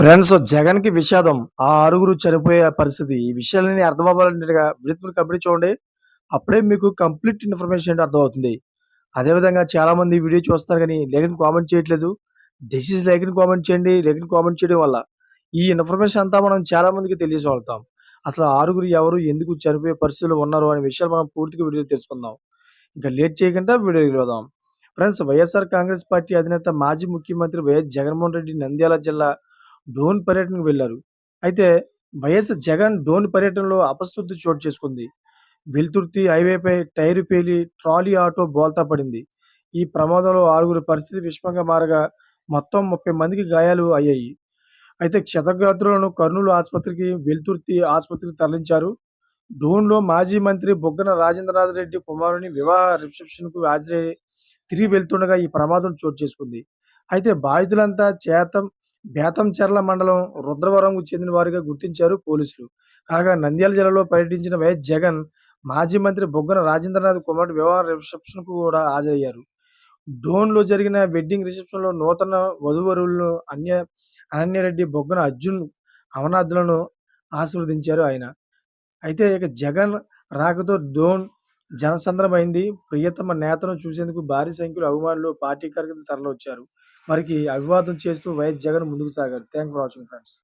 Friends జగన్‌కి విషాదం. ఆ ఆరుగురు చనిపోయే పరిస్థితి. ఈ విషయాలన్నీ అర్థం అవ్వాలంటే బ్రీత్‌ఫుల్ కంప్లీట్ చూడండి. అప్పుడే మీకు కంప్లీట్ ఇన్ఫర్మేషన్ ఏంటో అర్థమవుతుంది. అదేవిధంగా చాలామంది వీడియో చూస్తున్నారు కానీ లేఖని కామెంట్ చేయట్లేదు. డిసీజ్ లేఖని కామెంట్ చేయండి. లేఖని కామెంట్ చేయడం వల్ల ఈ ఇన్ఫర్మేషన్ అంతా మనం చాలా మందికి తెలియజేయగలుగుతాం. అసలు ఆరుగురు ఎవరు? ఎందుకు చనిపోయే పరిస్థితులు ఉన్నారు? అనే విషయాలు మనం పూర్తిగా వీడియో తెలుసుకుందాం. ఇంకా లేట్ చేయకుండా వీడియో వెళ్దాం. ఫ్రెండ్స్ వైఎస్ఆర్ కాంగ్రెస్ పార్టీ అధినేత మాజీ ముఖ్యమంత్రి వైఎస్ జగన్మోహన్ రెడ్డి నంద్యాల జిల్లా డోన్ పర్యటనకు వెళ్ళారు. అయితే వైఎస్ జగన్ డోన్ పర్యటనలో అపశృతి చోటు చేసుకుంది. వెల్తుర్తి హైవేపై టైరు పేలి ట్రాలీ ఆటో బోల్తా పడింది. ఈ ప్రమాదంలో ఆరుగురి పరిస్థితి విషమంగా మారగా మొత్తం 30 మందికి గాయాలు అయ్యాయి. అయితే క్షతగాత్రులను కర్నూలు ఆసుపత్రికి, వెల్తుర్తి ఆసుపత్రికి తరలించారు. డోన్‌లో మాజీ మంత్రి బుగ్గన రాజేంద్రనాథ్ రెడ్డి కుమారుని వివాహ రిసెప్షన్‌కు హాజరై తిరిగి వెళ్తుండగా ఈ ప్రమాదం చోటు చేసుకుంది. అయితే బాధితులంతా చేతం బేతంచెర్ల మండలం రుద్రవరంకు చెందిన వారిగా గుర్తించారు పోలీసులు. కాగా నంద్యాల జిల్లాలో పర్యటించిన వైఎస్ జగన్ మాజీ మంత్రి బొగ్గన రాజేంద్రనాథ్ కుమారుడు వివాహ రిసెప్షన్‌కు కూడా హాజరయ్యారు. డోన్‌లో జరిగిన వెడ్డింగ్ రిసెప్షన్‌లో నూతన వధువరులను అన్య అనన్యరెడ్డి, బొగ్గన అర్జున్, అమరనాథులను ఆశీర్వదించారు ఆయన. అయితే ఇక జగన్ రాకతో డోన్ జనసంద్రమైంది. ప్రియతమ నేతను చూసేందుకు భారీ సంఖ్యలో అభిమానులు, పార్టీ కార్యకర్తలు తరలివచ్చారు. మరికి అభివాదం చేస్తూ వైఎస్ జగన్ ముందుకు సాగారు. Thanks for watching friends.